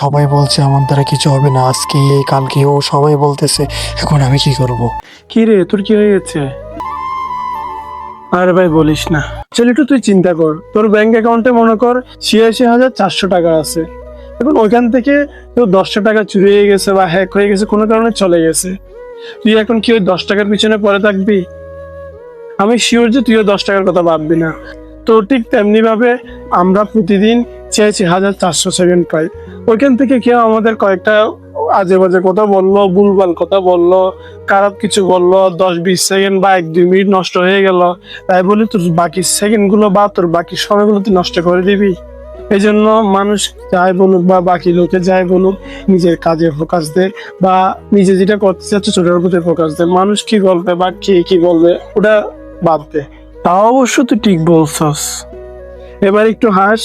সবাই বলছে আমার দ্বারা কিছু হবে না, আজকে, কালকে, ও সবাই বলতেছে, এখন আমি কি করব। কি রে, তোর কি হয়েছে? আরে ভাই, বলিস না। চল একটু তুই চিন্তা কর। তোর ব্যাংক অ্যাকাউন্টে মনে কর, ছিয়াশি হাজার চারশো টাকা আছে। এখন ওইখান থেকে তোর দশটা টাকা চুরি হয়ে গেছে বা হ্যাক হয়ে গেছে, কোনো কারণে চলে গেছে। তুই এখন কি ওই দশ টাকার পিছনে পড়ে থাকবি? আমি শিওর যে তুইও দশ টাকার কথা ভাববি না। তো ঠিক তেমনি ভাবে আমরা প্রতিদিন ছিয়াশি হাজার চারশো সেকেন্ড পাই ওইখান থেকে কেউ আমাদের কয়েকটা আজে বাজে কথা বলল, ভুলভাল কথা বলল, খারাপ কিছু বলল, দশ বিশ সেকেন্ড বা এক দুই মিনিট নষ্ট হয়ে গেল। তাই বলে, তোর বাকি সেকেন্ডগুলো বা, তোর বাকি সময়গুলো তুই নষ্ট করে দিবি। এই জন্য মানুষ যাই বলুক বা বাকি লোকে যাই বলুক, নিজের কাজে ফোকাস দে বা নিজে যেটা করতে চাচ্ছে ছোটার প্রতি ফোকাস দে। মানুষ কি বলবে বা কে কি বলবে, ওটা বাদ দে। তা অবশ্য তুই ঠিক বলছস। এবার একটু হাস।